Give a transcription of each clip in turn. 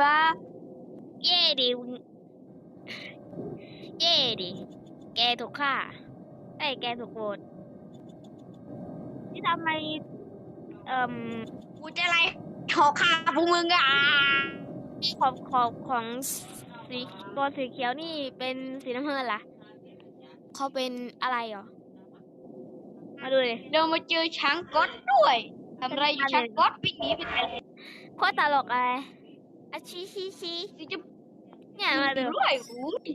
วะ เย่ดิเย่ดิ แกถูกฆ่าไอ้ยแกถูกโหวตที่ทำไม เอ่มกูจะอะไรขอฆ่าพวกมึงอะขอบขอบของสีตัวสีเขียวนี่เป็นสีน้ำเงินล่ะเขาเป็นอะไรเหรอ มาดูเลยเรามาเจอช้างก๊อตด้วยทำอะไรอยู่ช้างก๊อตวิ่งหนีไปไหนโคตรตลกอะไร อาชีชีชีสีจะเนี่ยมาดูด้วยอุ้ย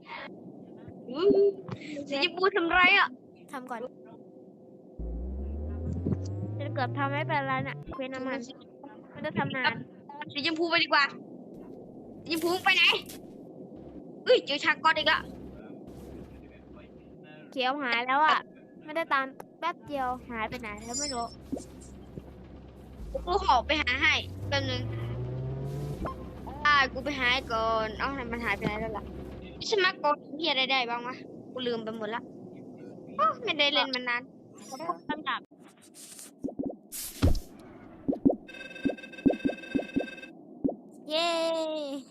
อุ้ยสีจะพูทำไรอะทำก่อนจะเกือบทำไม่เป็นไรน่ะเควน้ำมันมันจะทำนานสีชมพูไปดีกว่าสีชมพูไปไหนเฮ้ยเจอช้างก๊อตอีกแล้วเขียวหายแล้วอะไม่ได้ตามแป๊บเดียวหายไปไหนแล้วไม่รู้กูขอไปหาให้แป๊บนึงอ่า กูไปหายก่อนเอ้ามมันหายไปไหนแล้วล่ะสมัครกดเพียได้ได้บ้างวะกูลืมไปหมดละอ้ไม่ได้เล่นมานานลำดับเย้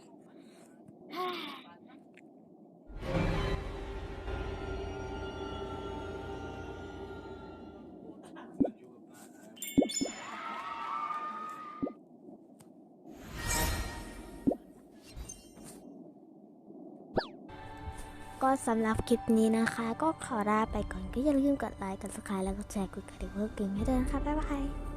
ก็สำหรับคลิปนี้นะคะ ก็ขอลาไปก่อนก็อย่าลืมกดไลค์กดซับสไคร์แล้วก็แชร์กดกระดิ่งเพื่อเกมให้ด้วยนะคะ บ๊ายบาย